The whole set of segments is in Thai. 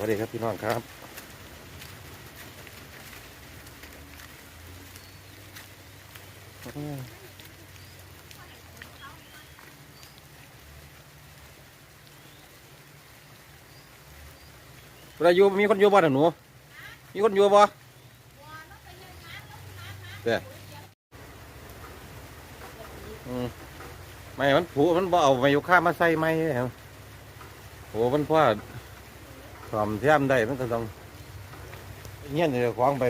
วัสดีครับพี่น้องครับเวลาอยู่มีคนอยู่บ้านหนู มีคนอยู่บ่เด้ออืมไม่ มันผูมันบ่เอามาอยู่ข้ามาใส่ไม่ครับโหมันเพราะว่าความเทียมได้มันก็ต้องเงี้ยจะคว้างไป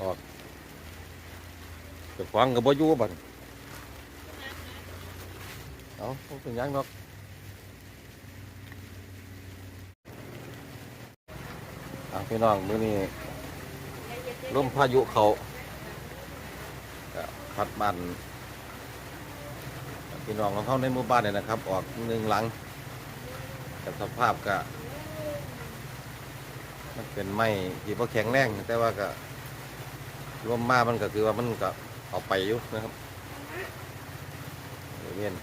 ออกจะคว้างกับบ่อยู่บัดเอาบ่เป็นหยังดอกอะพี่น้องมื้อนี้ลมพายุเขาก็พัดบ้าน พี่น้องของเขาในหมู่บ้านเนี่ยนะครับ ออกหนึ่งหลังแต่สภาพก็มันเป็นไม้ที่พอแข็งแรงแต่ว่าก็รวมมามันก็คือว่ามันก็เอาไปอยู่นะครับเวียน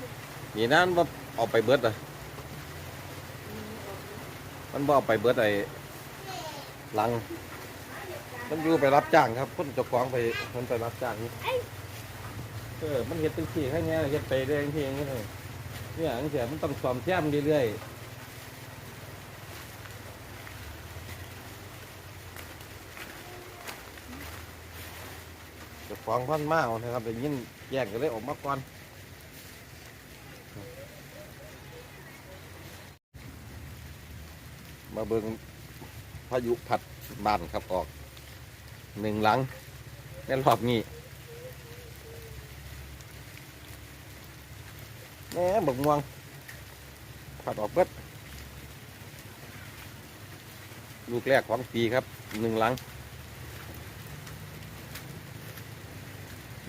มีนั้นว่าเอาไปเบิดเลยมันบ่เอาไปเบิดไอ้หลัง มันอยู่ไปรับจ้างครับคนเจ้าของไปมันไปรับจ้างนี่ เออ มันเห็ดเป็นที่แค่นี้เห็ดไปเรื่อยๆอย่างนี้เลยเนี่ยอันเสียมันต้องสอมแซมเรื่อยๆจ้าของพันมากนะครับได้ยินแยกกันเลยออกมาก่อนมาเบิงพายุพัดบ้านครับออกหนึ่งหลังในรอบนี้ แหน่บกม่วงผัดออกเบิดลูกแรกของปีครับหนึ่งหลัง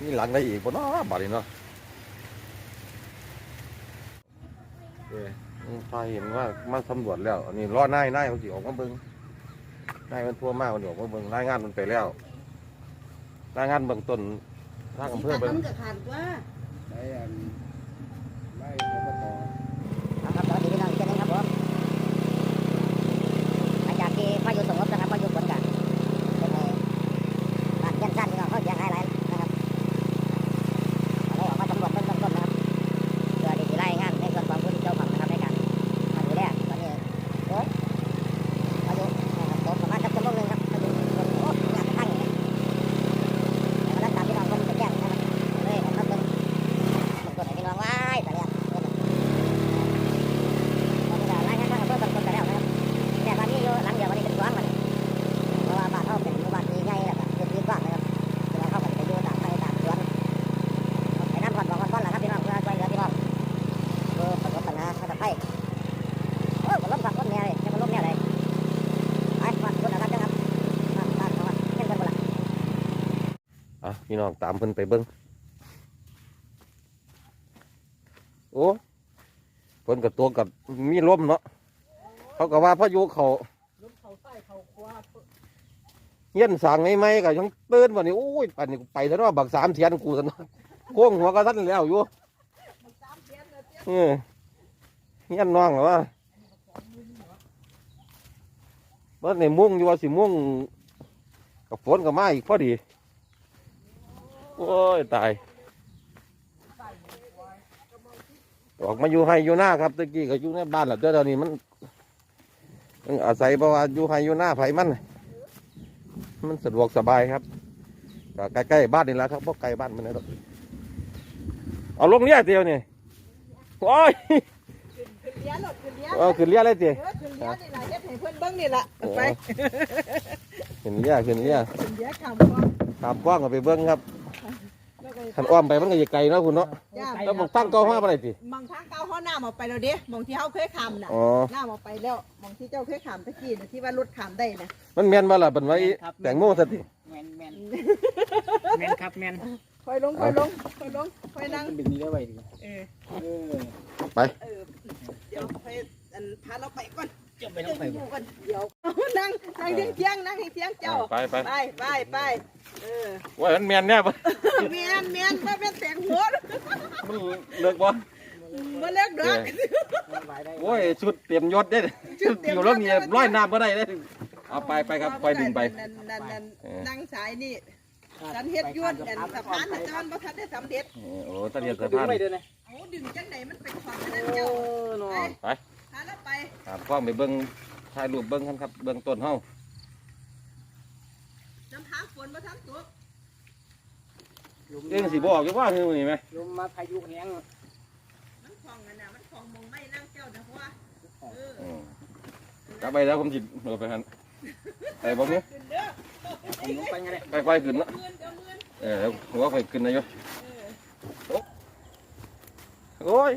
นี่หลังได้อีกบ่เนาะบาดนี้เนาะเอ้พาเห็นว่ามาสำรวจแล้ว อันนี้รอนายนายเขาสิออกมาเบิ่งนายมันทั่วมากมันบอกว่าเบิ่งรายงานมันไปแล้วรายงานเบื้องต้นทางอำเภอตัเบิ่ดงมันก็ขาดว่าไอ้อัน Này, nó. พี่น้องตามเพิ่นไปเบิ่งโอ้ฝนกับตัวกับมีลมเนาะเขาก็ว่าพายุเขาเงี้ยนสั่งไงไหมก็ยังตื่นวันนี้โอ้ยปันนี้ไปแล้วเนาะบักสามเทียนกูซะเนาะโค้งหัวก็ทันแล้วอยู่เออเงี้ยนน้องเหรอวะเมื่อในมุ่งอยู่ว่าสิมุ่งกับฝนกับไมาอีกพอดี โอ้ยตาย ออกมาอยู่ให้อยู่หน้าครับตะกี้ก็อยู่ในบ้านแหละเดี๋ยวตอนนี้มันมันอาศัยเพราะว่าอยู่ให้อยู่หน้าไผมัน มันสะดวกสบายครับก็ใกล้ๆบ้านนี่แหละครับเพราะไกลบ้านมันนะดอกเอาลงเรียเดียวนี่โอ้ยขึ้นเลี้ยหลดขึ้นเลี้ยเอาขึ้นเรียเลยจีเออขึ้นเลี้ยนี่แหละเฮ็ดให้เพิ่นเบิ่งนี่ล่ะไปขึ้นเรียขึ้นเรียขึ้นเลี้ยข้ามบ่ตามกว้างก็ไปเบิ้งครับแล้วก็ ขันอ้อมไปมันก็จะไกลเนาะคุณเนาะย่าแล้วบอกตั้งเก้าห้าไปเลยจีมองทางเก่าเฮาน้ำออกไปแล้วเด้มองที่เฮาเคยข้ามน่ะอ๋อ น้ำออกไปแล้วมองที่เจ้าเคยข้ามตะกี้น่ะที่ว่ารถข้ามได้น่ะมันแม่นว่าล่ะเป็นไว้แตงโมสติ แมนแมนแมนครับแมนค่อยลงค่อยลงค่อยลงค่อยนั่งดึงนี้ได้ไว้ดีเออเออเออเดี๋ยวค่อยอันพาเราไปก่อนจะไปไปต้องไปอยู่ก่อนเดี๋ยวนั่งนั่งเที่ยงๆนั่งเที่ยงๆเจ้าไปไปไปไปไป เออว่ามันแม่นแน่ปะเมียนเมียนบ่เป็นแตงหัวมันเลิกบ่เมาเลิกดอกไหวได้โอ้ยชุดเตรียมยศเด้ชุดอยู่แล้วเนี่ยร้อยน้ำบ่ได้เด้เอาไปไปครับไปดึงไปนั่นนั่นนั่นเออนั่งสายนี่สันเฮ็ดยวดอันสะพานน่ะจอนบ่ทันได้สำเร็จโอ้ตะเรียนก็สะดึงพานไม่เดินเลยโอ้ดึงจังไหนมันเป็นของนั่นโอ้เจ้าเนาะไปหาแล้วไปตามกล้องไปเบิ้งถ่ายรูปเบิ้งกันครับเบิ้งต้นเฮา น้ำทางฝนบ่ทันตกลมเองสิบอกอยู่ว่าคือนี่ไหมลมมาพายุแห้งมันของอันน่ะมันของมองไม่นั่งเจ้านะเพราะว่าเอออืมกลับไปแล้วผมจิเอาไปหันไปบ่มีขึ้นเด้อผมลงไปไงเลยไปไฟขึ้นเนาะเงินเดี๋ยวเงินเออแล้วหัวไฟขึ้นนะโยเออโอ้ย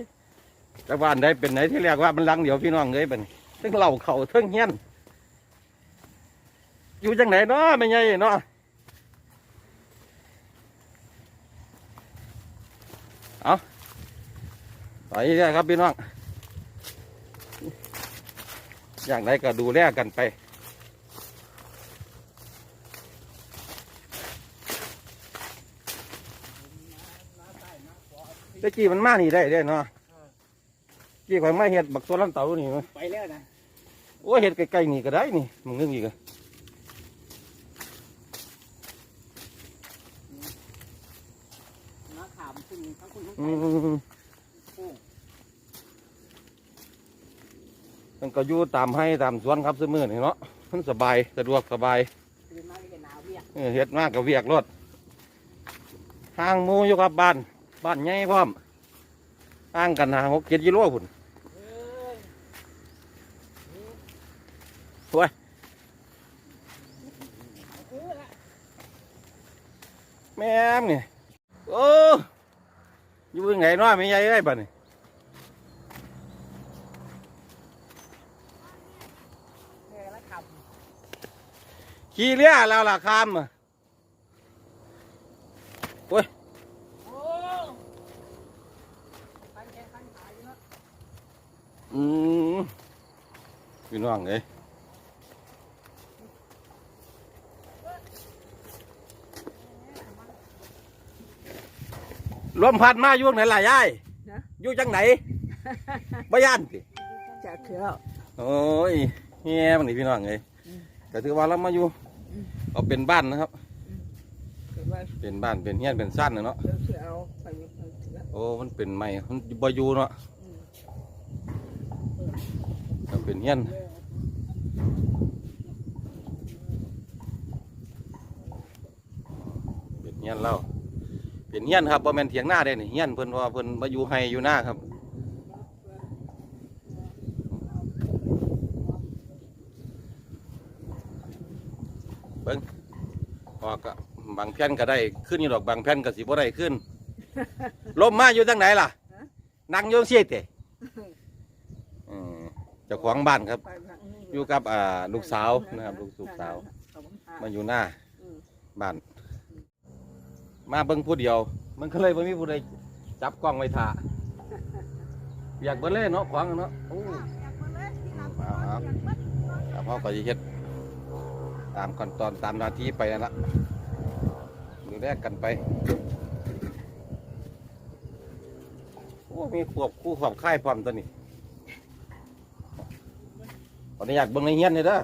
จากบ้านได้เป็นไหนที่แรกว่ามันหลังเดี๋ยวพี่น้องเลยเป็นทั้งเหล่าเข่าทั้งเฮียน อยู่จังไหนเนาะไม่ใหญ่เนาะเอา ไปเรื่อยครับพี่น้อง อย่างไรก็ดูแลกันไป ตะกี้มันมานี่ได้เด้เนาะกี้ข่อยมาเห็ดบักตัวลันเต่านี่มั้ยไปแล้วนะ โอ้ยเห็ดใกล้ๆนี่ก็ได้นี่มึงนึกอีกอะมาขามคุณทั้งคุณทั้ง อื ไป มันก็อยู่ตามให้ตามสวนครับเสมอนี่เนาะมันสบายสะดวกสบายเรียกเออเห็ดมากกับเวียกรถห่างมูอยู่กับบ้านบ้านใหญ่พร้อมห่างกันหาหกเจ็ดกิโลพุ่นเอ้ยแม่มนี่โอ้อยู่ยังไงเนาะไม่ใหญ่ไอ้บ้านนี่ แค่ละ ขับขี่เรือแล้วล่ะคามอะโอ้ตั้งแค่ตั้งขายอยู่เนาะอืมพี่น้องเอ้ยลมพัดมาอยู่ไหนล่ะยายอยู่จังไหนบ่ย่านสิจากเขียวโอ้ย เงี้ยมันนี่พี่น้องเอ้ยก็ถือว่าเรามาอยู่เอาเป็นบ้านนะครับเกิดว่าเป็นบ้านเป็นเฮียนเป็นสั้นน่ะเนาะเดี๋ยวสิเอาไปอยู่ไปเถือะโอ้มันเป็นไม้มันบ่อยู่เนาะก็เป็นเฮียนเป็นเฮียนเล่าเป็นเฮียนครับบ่แม่นเถียงหน้าได้นี่เฮียนเพิ่นว่าเพิ่นมาอยู่ให้อยู่หน้าครับเบิ่งพอก็ บางแผ่นก็ได้ขึ้นอยู่ดอกบางแผ่นก็สิบ่ได้ขึ้น ลมมาอยู่ทางไหนล่ะนั่งโยงเสียเตะอืมเจ้าของบ้านครับไปทางนี้อยู่กับอ่าลูกสาวนะครับลูกลูกสาวขอบคุณค่ะมาอยู่หน้าอืมบ้าน มาเบิ่งผู้เดียว มันก็เลยไม่มีผู้ใดจับกล้องไว้ถ่าอยากเบิ่งเลยเนาะขวางเนาะโอ้เอาเอาเอาพ่อก็จะเฮ็ดตามขั้นตอนตามหนาทีไปนั่นละดู แลกันไปโอ้มีขวบคู่ขอบค่ายพร้อมตัวนี้ขออนุญาตเบิ่งในเฮียนเลยเด้อ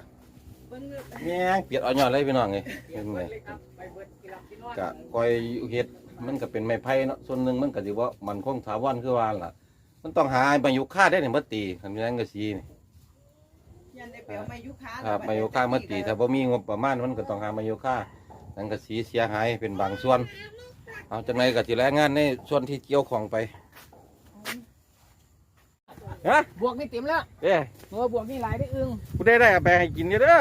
เบิ่งเด้อแม่งเปียดอ่อนยอดเลยพี่น้องเอ้ยเห็นไหมเลยครับไปเบิดกินหลับกินนอนกะกอยเฮ็ดมันก็เป็นไม้ไผ่เนาะส่วนหนึ่งมันก็สิว่ามันคงถาวรคือว่าล่ะ มันต้องหามายุค่าได้เนี่ยมาตีคันนั้นก็สีนี่ยันได้ไปเอามายุค้าครับมายุค่ามาตีถ้าบ่มีงบประมาณมันก็ต้องหามายุค่า นั่นก็สีเสียหายเป็นบางส่วน เอาจังไดก็สิรายงานในส่วนที่เกี่ยวของไปฮะบวกนี่เต็มแล้วเอ้ยเออบวกนี่หลายได้อึ้งผู้ได้ได้เอาไปให้กินอยู่เด้อ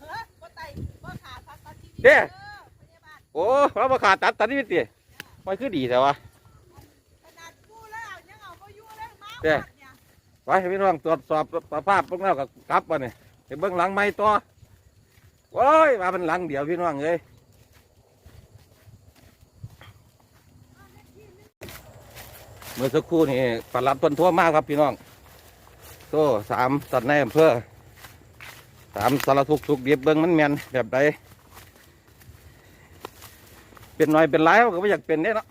เฮ้ยบ่ไต่บ่ขาดพักตอนที่เด้พยาบาลโอ้เราบ่ขาดตัดตัดนี่ติมันคือดีแต่ว่าขนาดกู้แล้วยังเอาบ่อยู่เลยมาเด้วัดเนี่ยไปให้พี่น้องตรวจสอบสภาพพวกเรากับกลับมาเนี่ยไปเบื้องหลังไม่ต่อ โอ้ยมาเป็นหลังเดียวพี่น้องเลยเมื่อสักครู่นี่ปลัดต้นทั่วมากครับพี่น้องโซ่สามตัดในอำเภอสามสารทุกข์สุกเดียบเบิ้งมันแมนแบบใดเป็นหน่อยเป็นหลายเขาก็ไม่อยากเป็นเนี่ยเนาะ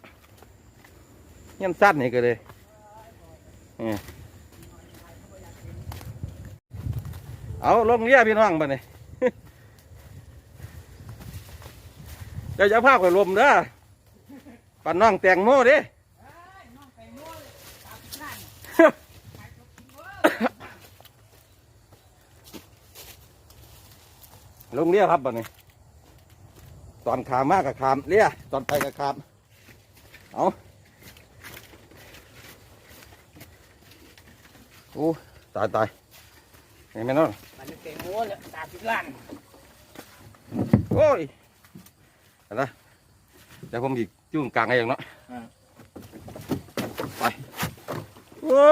เงี้ยสั้นนี่ก็เลยเอาลงเรียพี่น้องไปนี่ เดี๋ยวจะพาไปลมเด้อปันน้องแตงโมเด้น้องแตงโมสามสิบล้านลงเรียครับบัดนี้ตอนขามากกับขามเรียตอนไปกับขามเอาโอ้ตายตายเห็นไหมน้องมันแตงโมเลยสามสิบล้านโอ้ยเห็ นไหมเดี๋ยวผมอีกจุ่มกลางให้อย่างเนาะไปโอ้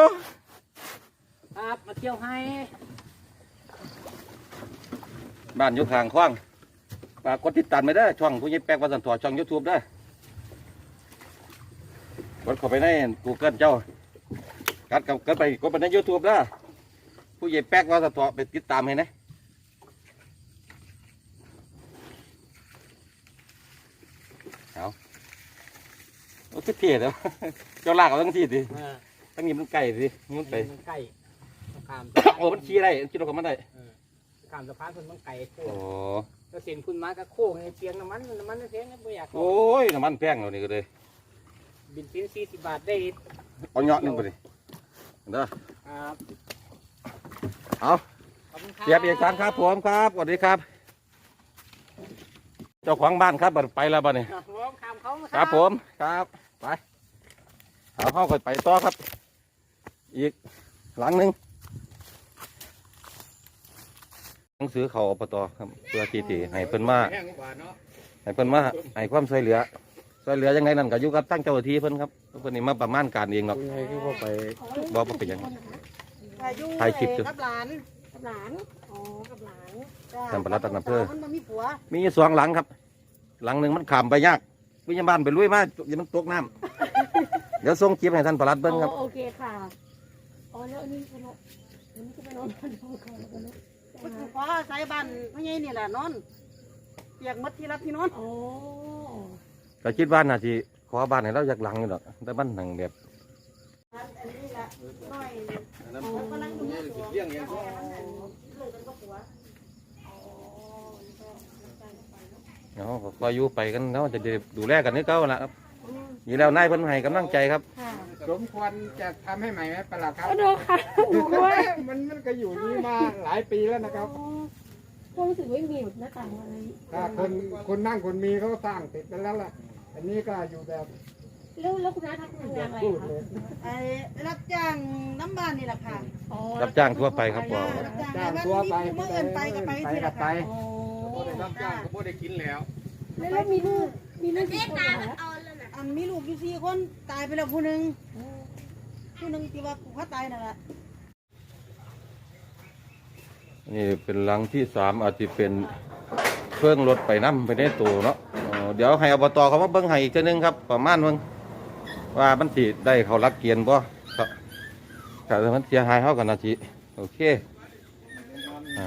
ครับมาเที่ยวให้ บ้านอยู่ข้างขว้างฝากกดติดตามไปเด้อช่องผู้ใหญ่แป๊กวัสันทอช่องยูทูบเด้อกดเข้าไปในกูเกิลเจ้ากัดกับกัดไปกดไปในยูทูบเด้อผู้ใหญ่แป๊กวัสันทอไปติดตามให้นะเอา โอ้คือเท่แล้วเจ้าลากเอาทั้งที่ดิเออทั้งนี้มันไก่สิมันไปมันใกล้ข้ามโอ้มันขี่ได้มันขี่รถกับมันได้ข้ามสะพานคนมันไก่โค้โอ้งก็เส้นคุณมาก็โค้งไอ้เปียงน้ำมันน้ำมันเสียงไม่อยากโอ้ยน้ำมันแพงแล้วนี่ก็เลยบินซินสี่สิบบาทได้เอาเงาะหนึ่งไปดิเด้อครับเอาขอบคุณครับ เสียบเอกสารครับผมครับสวัสดีครับ เจ้าของบ้านครับบัดไปแล้วบ้านนี้ ครับผมข้ามเขาครับผมครับ ไปเอาเข้าไปไปต่อครับ อีกหลังหนึ่งหนังสือเขาอบตครับเพื่อที่ที่ให้เพิ่นมาแห้งกว่าเนาะให้เพิ่นมาให้ความช่วยเหลือช่วยเหลือยังไงนั่นก็อยู่กับตั้งเจ้าหน้าที่เพิ่นครับเพิ่นนี่มาประมาณการเองหรอกยังไงก็ว่าไปบอกว่าเป็นหยังอายุถ่ายคลิปอยู่กับหลานกับหลานอ๋อกับหลานจ้าท่านประหลัดอำเภอมันบ่มีผัวมีสองหลังครับ หลังหนึ่งมันขามไปยาก วิญญาณบ้านไปลุยมาอย่ามันตกน้ำเดี๋ยวส่งคลิปให้ท่านประหลัดเบิ้งครับ อ๋อโอเคค่ะ อ๋อแล้วอันนี้เป็นนอนอันนี้จะไปนอนบ้านเขาเขาแล้วกันเนอะมันคือขออาศัยบ้านพ่อใหญ่นี่แหละนอนเปียกหมดที่รับที่นอน อ๋อก็คิดว่าน่าจะขอบ้านให้เราอยากหลังอยู่ดอกแต่บ้านหนังแบบอันนี้ละน้อยแล้วก็นั่งอยู่ในสวนเลี้ยงเลี้ยงลูกกันก็ผัว เนาะก็คอยอยู่ไปกันเนาะจะได้ดูแลกันนี่เก่าละครับอยู่แล้วนายเพิ่นให้กำลังใจครับ ค่ะสมควรจะทำให้ใหม่ไหมประหลัดครับ ก็ดูค่ะหนูก็ว่ามันมันก็อยู่นี่มาหลายปีแล้วนะครับอ๋อก็รู้สึกว่ามีหน้าต่างอะไรถ้าคนคนนั่งคนมีเขาสร้างเสร็จไปแล้วล่ะ อันนี้ก็อยู่แบบแล้วแล้วคุณน้าทำงานอะไรพูดคะเลยไอ้รับจ้างน้ำบ้านนี่แหละค่ะอ๋อรับจ้างทั่วไปครับพ่อรับจ้างจ้างแล้วตัวไปมีผู้มาเอินไปก็ไปไปที่กัละบไปค่ะ อ๋อ รับจ้างก็บ่ได้กินแล้วแล้วแล้วมีลูก มีลูกกี่คนเหรอคะอันมีลูกอยู่สี่คนตายไปแล้วผู้หนึ่งผู้หนึ่งที่ว่าผูกคอตายนั่นแหละนี่เป็นหลังที่สามอาจจะเป็นเครื่องรถไปน้ำไปในตัวเนาะเอ่อเดี๋ยวให้อบตเขามาเบิ้งให้อีกเทีนึงครับประมาณเบิ่งว่ามันสิได้เขารักเกียนบ่ครับถ้ามันเสียหายเขากันนาทีโอเคอ่า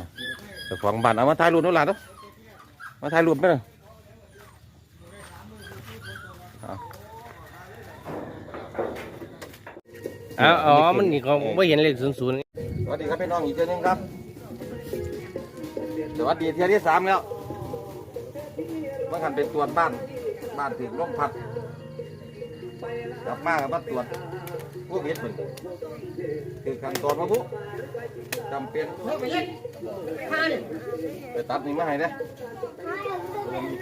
เจ้าของบ้านเอามาถ่ายรูปนู่นล่ะเนาะ มาถ่ายรูปไหมล่ะเอาอ๋อ มันนี่ก็ไม่เห็นเลขศูนย์ศูนย์สวัสดีครับพี่น้องอีกเทีนึงครับสวัสดีเทียที่สามแล้วเมื่อกันเป็นตรวจบ้าน บ้านถึงลมพัดกลับมากับมาตรวจพวกเห็ดเหมือนคือขั้นตอนมาปุ๊จำเป็นไปตัดนี่มาให้นะ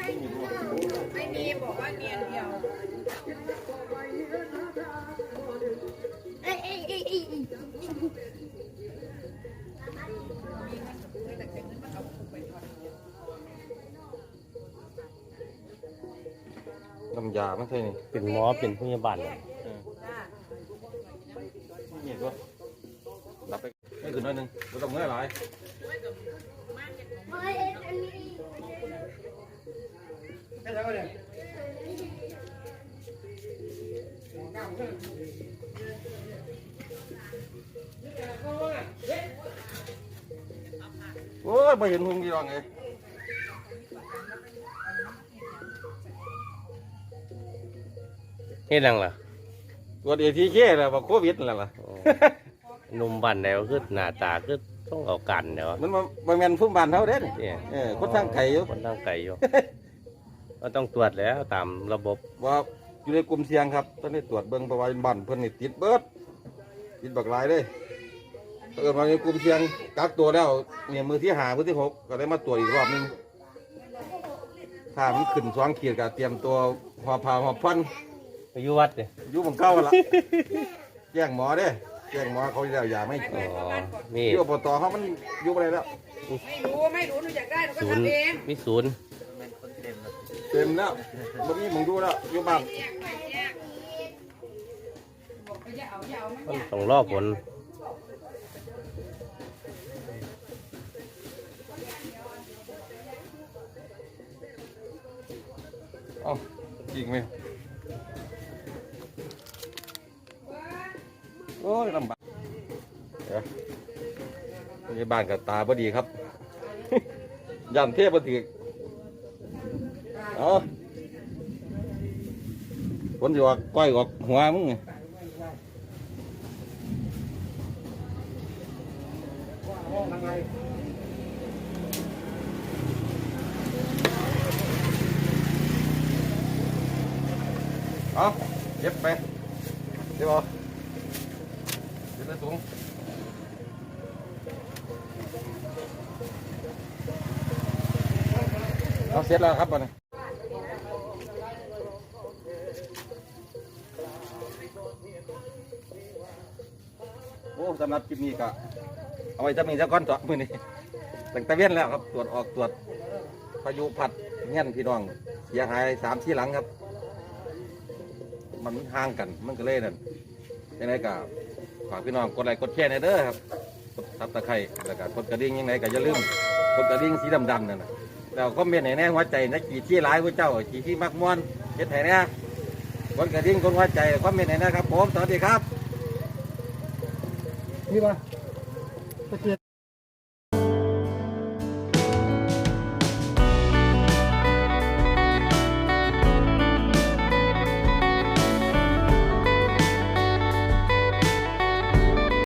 ไม่มีบอกว่าเนียนเดียวน้ำยาไม่ใช่นี่เป็นหมอเป็นพยาบาลเนี่ตัวรับไปไม่ถึงน้อยหนึ่งไม่ต้องเมื่อย หลายโอ้ยไม่เห็นหุงกี่รองไงเฮ็ดหยังล่ะตรวจเอทีเคแล้วว่าโควิดนั่นแหละล่ะโอ้หนุ่มบ้านแล้วคือหน้าตาคือต้องเอากันเดี๋ยวมันบ่บ่แม่นฟุ้มบ้านเฮาเด้เนี่ยเออคนทางไกลอยู่คนทางไกลอยู่ ก็ต้องตรวจแล้วตามระบบว่าอยู่ในกลุ่มเสี่ยงครับตอนนี้ตรวจเบิ่งประวัติบ้านเพิ่นนี่ติดเบิดติดบักหลายเลยเออมาในกลุ่มเสี่ยงกักตัวแล้วเนี่ยมือที่หามือที่หกก็ได้มาตรวจอีกรอบหนึงถ้ามันขึ้นสองขีดก็เตรียมตัวหอบผ้าหอบพันไปอยู่วัดเนี่ยอยู่บังเก้าละ แจ้งหมอเด้แจ้งหมอเขาแล้วอย่าไม่กินอ๋อนี่ที่อบตเขามันอยู่อะไรแล้ว ไม่รู้ ไม่รู้ หนูอยากได้ หนูก็ศูนย์ทำเอง มีศูนย์ เต็มแล้วบ่มีมึงดูแล้วอยู่บ้านมันต้องรอผลเอ้าจริงไหมโอ้ยลำบากเดี๋ยวนี่บ้านกับตาพอดีครับยันเทพพอดี เอาผลอยู่ออกก้อยออกหัวมึงไงห้งไรเอาเก็บไปเดี๋ยวเอาเดี๋ยวจะสูงเอาเสร็จแล้วครับตอนนี้ โอ้สำหรับคลิปนี้ก็เอาไว้จะมีสักก้อนต่อมือนี้ตั้งแต่เวียนแล้วครับ ตรวจออกตรวจพายุพัดเงี้ยนพี่น้องเสียหายสามที่หลังครับ มันห่างกันมันก็เลยนั่นยังไงก็ฝากพี่น้องกดไลค์กดแชร์ในเด้อครับกดซับตะไคร้แล้วก็กดกระดิ่งยังไงก็อย่าลืมกดกระดิ่งสีดำๆนั่นนะแล้วก็เมนต์ให้แน่หัวใจนะกี่ที่ร้ายพระเจ้ากี่ที่มักม่วนเฮ็ดให้แน่กดกระดิ่งกดหัวใจคอมเมนต์ให้แนะครับผมสวัสดีครับ นี่ป่ะตะเกียบ